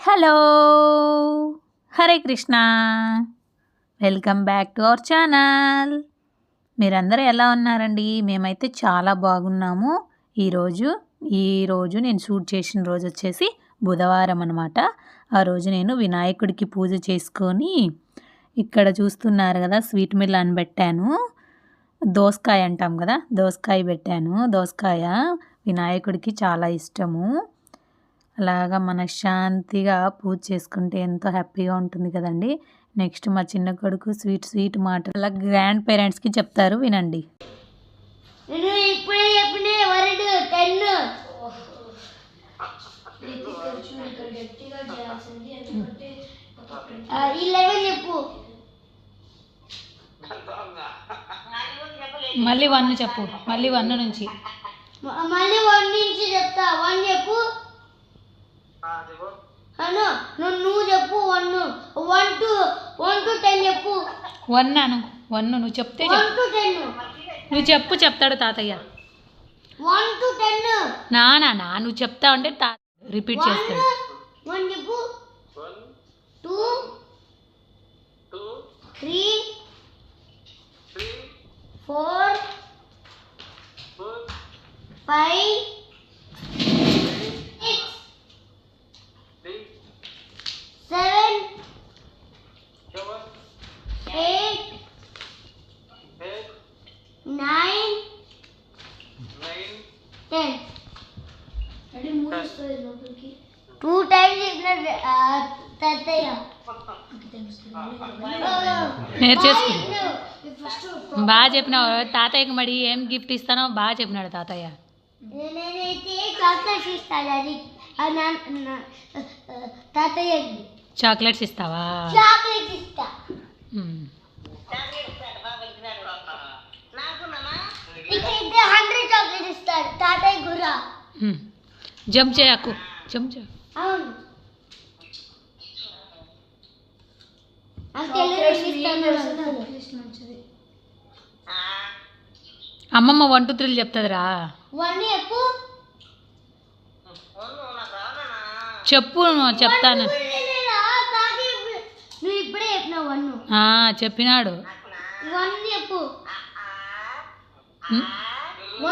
Hello. Hare Krishna. Welcome back to our channel. మీరందరూ ఎలా ఉన్నారండి? మేమైతే చాలా బాగున్నాము. ఈరోజు ఈరోజు నేను షూట్ చేసిన రోజు వచ్చేసి బుధవారం అనమాట ఆ రోజు నేను వినాయకుడికి పూజ చేసుకొని ఇక్కడ చూస్తున్నారు కదా స్వీట్ మిల్ అని పెట్టాను. దోసకాయ అంటాం కదా దోసకాయ పెట్టాను. దోసకాయ వినాయకుడికి చాలా ఇష్టము. అలాగా మనశ్శాంతిగా పూజ చేసుకుంటే ఎంతో హ్యాపీగా ఉంటుంది కదండి. నెక్స్ట్ మా చిన్న కొడుకు స్వీట్ స్వీట్ మాట అలా గ్రాండ్ పేరెంట్స్కి చెప్తారు వినండి. నేను ఇప్పుడే చెప్పిన వరడు టెన్ ఈ లెవెన్ చెప్పు. మళ్ళీ వన్ చెప్పు మళ్ళీ వన్ నుంచి. మళ్ళీ వన్ నుంచి చెప్తా. వన్ చెప్పు. అను నువ్వు నువ్వు చెప్పు one one two one two ten చెప్పు. వన్ అను వన్ నువ్వు చెప్తే వన్ టు టెన్. నువ్వు చెప్పు చెప్తాడు తాతయ్య. One two ten. నానా నా నువ్వు చెప్తా అంటే తా రిపీట్ వన్ చేస్తాడు. వన్ చెప్పు. Two three four five six seven eight nine ten two times చెప్పిన తాతయ్య నేర్చేసుకుని బాగా చెప్పినావు తాతయ్యకి మరి ఏం గిఫ్ట్ ఇస్తానో బాగా చెప్పినాడు తాతయ్య నేనైతే చాక్లెట్స్ ఇస్తాను అది అది నా- నా- తాతయ్యకి చాక్లెట్స్ ఇస్తావా చాక్లెట్ ఇస్తా మ్మ్. నీకైతే హండ్రెడ్ చాక్లెట్ ఇస్తాడు తాతయ్య గురా మ్మ్. జంప్ చేయకు అవును. తెలియదు అమ్మమ్మ వన్ టూ త్రీలు చెప్తుందిరా. చెప్పు. చెప్తాను. చెప్పినాడు. చెప్పు.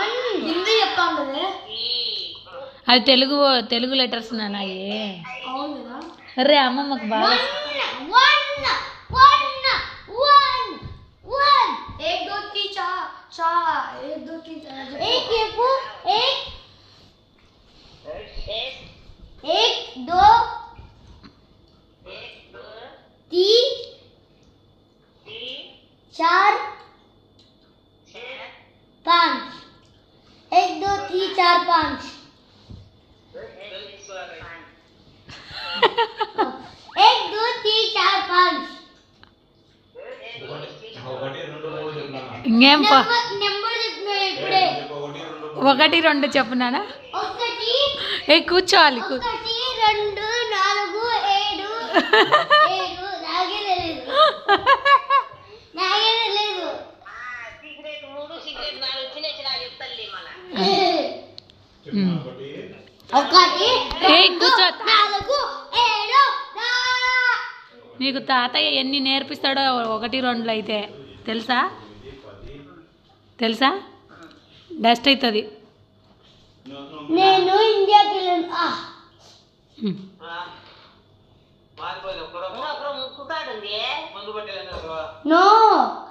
అది తెలుగు తెలుగు లెటర్స్ నానాయి అవును కదా అరే అమ్మమ్మకు బాగా वन वन वन वन एक दो तीन चार चार एक दो तीन चार एक ये को एक एक दो तीन चार पाँच एक दो तीन चार पाँच ఒకటి ఏయ్, కూర్చో. నాలుగు ఏడు నా. నీకు తాతయ్య ఎన్ని నేర్పిస్తాడో ఒకటి రెండులో అయితే తెలుసా? తెలుసా? డస్ట్ అవుతుంది నేను ఇండియాకి. నో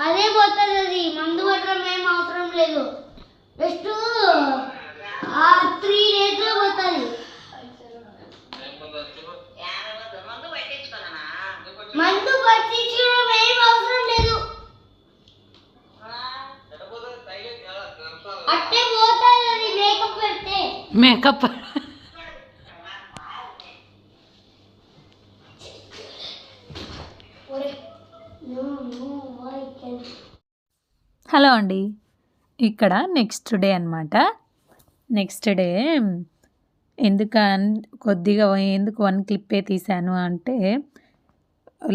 అదే పోతుంది అది. మందు పట్టడం ఏం అవసరం లేదు. జస్ట్ మేకప్ హలో అండి ఇక్కడ నెక్స్ట్ డే అనమాట నెక్స్ట్ డే ఎందుకు కొద్దిగా ఎందుకు వన్ క్లిప్పే తీశాను అంటే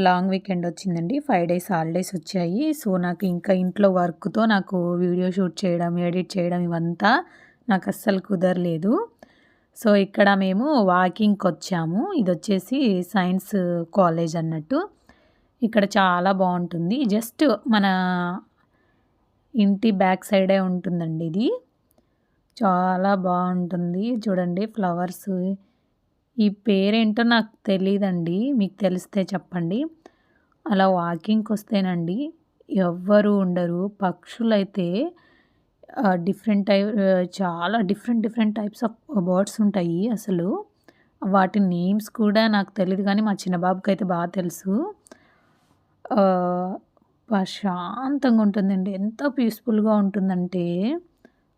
లాంగ్ వీకెండ్ వచ్చిందండి. ఫైవ్ డేస్ హాలిడేస్ వచ్చాయి. సో నాకు ఇంకా ఇంట్లో వర్క్తో నాకు వీడియో షూట్ చేయడం ఎడిట్ చేయడం ఇవంతా నాకు అస్సలు కుదరలేదు. సో ఇక్కడ మేము వాకింగ్కి వచ్చాము ఇది వచ్చేసి సైన్స్ కాలేజ్ అన్నట్టు. ఇక్కడ చాలా బాగుంటుంది జస్ట్ మన ఇంటి బ్యాక్ సైడే ఉంటుందండి ఇది. చాలా బాగుంటుంది చూడండి ఫ్లవర్స్. ఈ పేరేంటో నాకు తెలియదండి మీకు తెలిస్తే చెప్పండి. అలా వాకింగ్కి వస్తేనండి ఎవ్వరు ఉండరు. పక్షులైతే డిఫరెంట్ టైప్ చాలా different different types of birds ఉంటాయి అసలు. వాటి నేమ్స్ కూడా నాకు తెలియదు కానీ మా చిన్న బాబుకి అయితే బాగా తెలుసు ప్రశాంతంగా ఉంటుందండి. ఎంత పీస్ఫుల్గా ఉంటుందంటే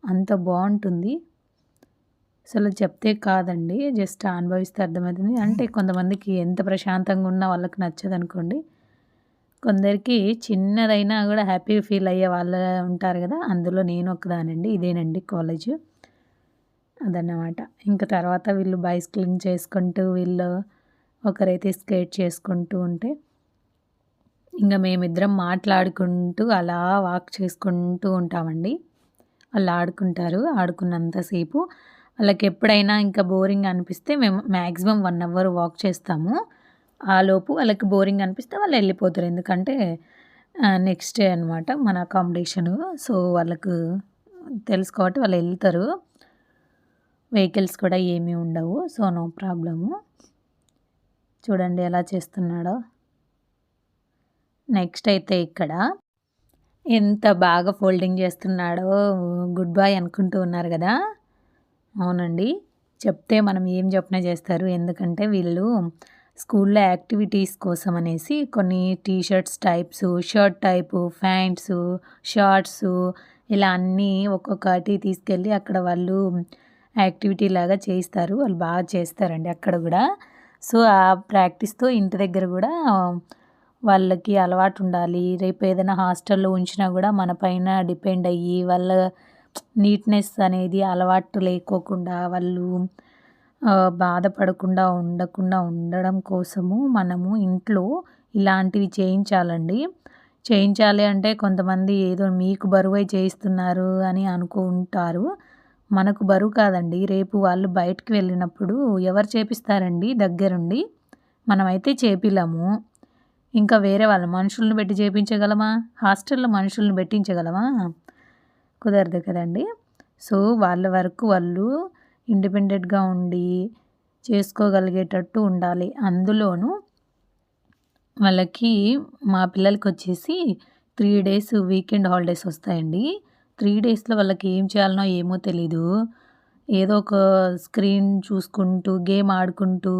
అంత బాగుంటుంది. అసలు చెప్తే కాదండి. జస్ట్ అనుభవిస్తే అర్థమవుతుంది. అంటే కొంతమందికి ఎంత ప్రశాంతంగా ఉన్నా వాళ్ళకి నచ్చదు అనుకోండి కొందరికి చిన్నదైనా కూడా హ్యాపీ ఫీల్ అయ్యే వాళ్ళు ఉంటారు కదా అందులో నేను ఒకదానండి ఇదేనండి కాలేజ్. అదన్నమాట. ఇంకా తర్వాత వీళ్ళు బైస్కిలింగ్ చేసుకుంటూ వీళ్ళు ఒకరైతే స్కేట్ చేసుకుంటూ ఉంటే ఇంకా మేమిద్దరం మాట్లాడుకుంటూ అలా వాక్ చేసుకుంటూ ఉంటామండి. వాళ్ళు ఆడుకుంటారు ఆడుకున్నంతసేపు వాళ్ళకి ఎప్పుడైనా ఇంకా బోరింగ్ అనిపిస్తే మేము మ్యాక్సిమం వన్ అవర్ వాక్ చేస్తాము. ఆ లోపు వాళ్ళకి బోరింగ్ అనిపిస్తే వాళ్ళు వెళ్ళిపోతారు. ఎందుకంటే నెక్స్ట్ డే అనమాట మన అకామిడేషను సో వాళ్ళకు తెలుసు కాబట్టి వాళ్ళు వెళ్తారు. వెహికల్స్ కూడా ఏమీ ఉండవు. సో నో ప్రాబ్లము చూడండి ఎలా చేస్తున్నాడో. నెక్స్ట్ అయితే ఇక్కడ ఎంత బాగా ఫోల్డింగ్ చేస్తున్నాడో గుడ్ బాయ్ అనుకుంటూ ఉన్నారు కదా. అవునండి. చెప్తే మనం ఏం చెప్పినా చేస్తారు. ఎందుకంటే వీళ్ళు స్కూల్లో యాక్టివిటీస్ కోసం అనేసి కొన్ని T shirts types shirt type pants shorts ఇలా అన్నీ ఒక్కొక్కటి తీసుకెళ్ళి అక్కడ వాళ్ళు యాక్టివిటీ లాగా చేయిస్తారు. వాళ్ళు బాగా చేస్తారండి అక్కడ కూడా. సో ఆ ప్రాక్టీస్తో ఇంటి దగ్గర కూడా వాళ్ళకి అలవాటు ఉండాలి. రేపు ఏదైనా హాస్టల్లో ఉంచినా కూడా మన పైన డిపెండ్ అయ్యి వాళ్ళ నీట్నెస్ అనేది అలవాటు లేకోకుండా వాళ్ళు బాధపడకుండా ఉండకుండా ఉండడం కోసము మనము ఇంట్లో ఇలాంటివి చేయించాలండి. చేయించాలి అంటే కొంతమంది ఏదో మీకు బరువై చేయిస్తున్నారు అని అనుకుంటారు మనకు బరువు కాదండి. రేపు వాళ్ళు బయటికి వెళ్ళినప్పుడు ఎవరు చేపిస్తారండి? దగ్గరుండి మనమైతే చేపిలాము. ఇంకా వేరే వాళ్ళ మనుషులను పెట్టి చేపించగలమా? హాస్టల్లో మనుషులను పెట్టించగలమా? కుదరదు కదండి. సో వాళ్ళ వరకు వాళ్ళు ఇండిపెండెంట్గా ఉండి చేసుకోగలిగేటట్టు ఉండాలి. అందులోనూ వాళ్ళకి మా పిల్లలకి వచ్చేసి త్రీ డేస్ వీకెండ్ హాలిడేస్ వస్తాయండి. త్రీ డేస్లో వాళ్ళకి ఏం చేయాలనో ఏమో తెలీదు. ఏదో ఒక స్క్రీన్ చూసుకుంటూ గేమ్ ఆడుకుంటూ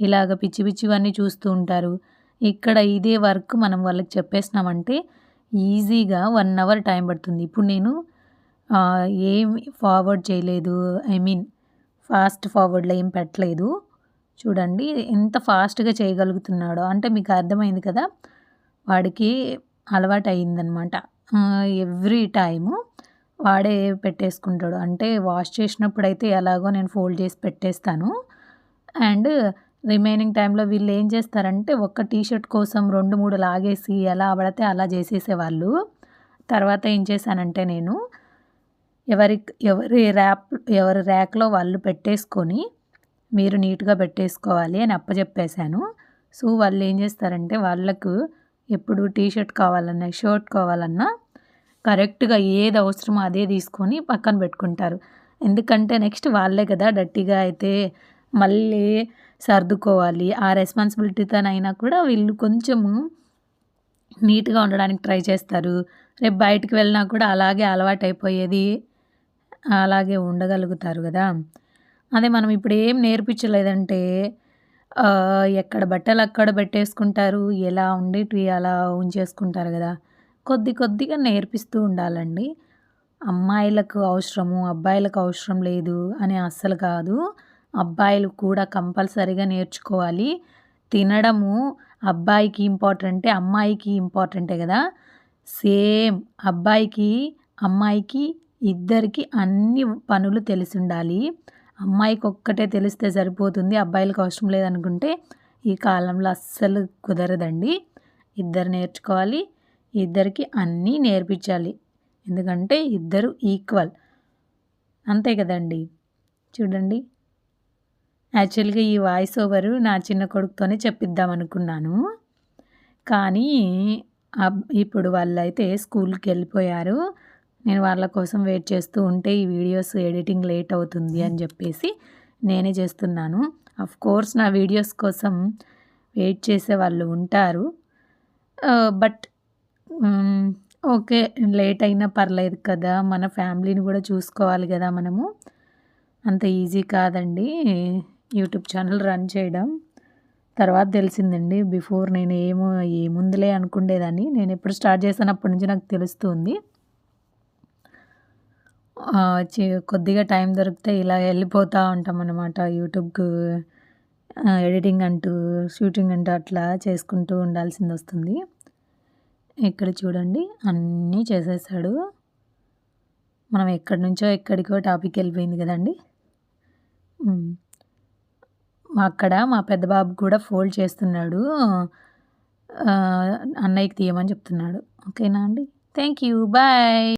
ఇలాగ పిచ్చి పిచ్చివన్నీ చూస్తూ ఉంటారు. ఇక్కడ ఇదే వర్క్ మనం వాళ్ళకి చెప్పేసినామంటే ఈజీగా వన్ అవర్ టైం పడుతుంది. ఇప్పుడు నేను ఏం ఫార్వర్డ్ చేయలేదు. ఐ మీన్ ఫాస్ట్ ఫార్వర్డ్లో ఏం పెట్టలేదు. చూడండి ఎంత ఫాస్ట్గా చేయగలుగుతున్నాడో. అంటే మీకు అర్థమైంది కదా వాడికి అలవాటు అయిందనమాట ఎవ్రీ టైము వాడే పెట్టేసుకుంటాడు. అంటే వాష్ చేసినప్పుడు అయితే ఎలాగో నేను ఫోల్డ్ చేసి పెట్టేస్తాను. అండ్ రిమైనింగ్ టైంలో వీళ్ళు ఏం చేస్తారంటే ఒక్క టీషర్ట్ కోసం రెండు మూడు లాగేసి ఎలా పడితే అలా చేసేసేవాళ్ళు. తర్వాత ఏం చేశానంటే నేను ఎవరి ఎవరి ర్యాప్ ఎవరి ర్యాక్లో వాళ్ళు పెట్టేసుకొని మీరు నీట్గా పెట్టేసుకోవాలి అని అప్పచెప్పేశాను సో వాళ్ళు ఏం చేస్తారంటే వాళ్ళకు ఎప్పుడు టీ షర్ట్ కావాలన్నా షర్ట్ కావాలన్నా కరెక్ట్గా ఏది అవసరమో అదే తీసుకొని పక్కన పెట్టుకుంటారు. ఎందుకంటే నెక్స్ట్ వాళ్ళే కదా డట్టిగా అయితే మళ్ళీ సర్దుకోవాలి. ఆ రెస్పాన్సిబిలిటీతోనైనా కూడా వీళ్ళు కొంచెము నీట్గా ఉండడానికి ట్రై చేస్తారు. రేపు బయటికి వెళ్ళినా కూడా అలాగే అలవాటు అయిపోయేది అలాగే ఉండగలుగుతారు కదా. అదే మనం ఇప్పుడు ఏం నేర్పించలేదంటే ఎక్కడ బట్టలు అక్కడ పెట్టేసుకుంటారు ఎలా ఉండేటివి అలా ఉంచేసుకుంటారు కదా. కొద్ది కొద్దిగా నేర్పిస్తూ ఉండాలండి. అమ్మాయిలకు అవసరము అబ్బాయిలకు అవసరం లేదు అని అస్సలు కాదు. అబ్బాయిలు కూడా కంపల్సరీగా నేర్చుకోవాలి. తినడము అబ్బాయికి ఇంపార్టెంటే అమ్మాయికి ఇంపార్టెంటే కదా. సేమ్ అబ్బాయికి అమ్మాయికి ఇద్దరికి అన్ని పనులు తెలిసి ఉండాలి అమ్మాయికి ఒక్కటే తెలిస్తే సరిపోతుంది. అబ్బాయిలకు అవసరం లేదనుకుంటే ఈ కాలంలో అస్సలు కుదరదండి. ఇద్దరు నేర్చుకోవాలి. ఇద్దరికి అన్నీ నేర్పించాలి. ఎందుకంటే ఇద్దరు ఈక్వల్. అంతే కదండి. చూడండి. యాక్చువల్గా ఈ వాయిస్ ఓవరు నా చిన్న కొడుకుతోనే చెప్పిద్దాం అనుకున్నాను కానీ అబ్- ఇప్పుడు వాళ్ళైతే స్కూల్కి వెళ్ళిపోయారు. నేను వాళ్ళ కోసం వెయిట్ చేస్తూ ఉంటే ఈ వీడియోస్ ఎడిటింగ్ లేట్ అవుతుంది అని చెప్పేసి నేనే చేస్తున్నాను. అఫ్ కోర్స్ నా వీడియోస్ కోసం వెయిట్ చేసే వాళ్ళు ఉంటారు. బట్ ఓకే లేట్ అయినా పర్లేదు కదా. మన ఫ్యామిలీని కూడా చూసుకోవాలి కదా మనము. అంత ఈజీ కాదండి. యూట్యూబ్ ఛానల్ రన్ చేయడం. తర్వాత తెలిసిందండి బిఫోర్ నేను ఏమో ఏముందిలే అనుకుండేదాన్ని. నేను ఎప్పుడు స్టార్ట్ చేశాను అప్పటి నుంచి నాకు తెలుస్తుంది. కొద్దిగా టైం దొరికితే ఇలా వెళ్ళిపోతూ ఉంటాం అన్నమాట యూట్యూబ్కు ఎడిటింగ్ అంటూ షూటింగ్ అంటూ అట్లా చేసుకుంటూ ఉండాల్సింది వస్తుంది. ఇక్కడ చూడండి అన్నీ చేసేసాడు. మనం ఎక్కడి నుంచో ఎక్కడికో టాపిక్ వెళ్ళిపోయింది కదండి. అక్కడ మా పెద్ద బాబు కూడా ఫోల్డ్ చేస్తున్నాడు. అన్నయ్యకి తీయమని చెప్తున్నాడు. ఓకేనా అండి? Thank you. బాయ్.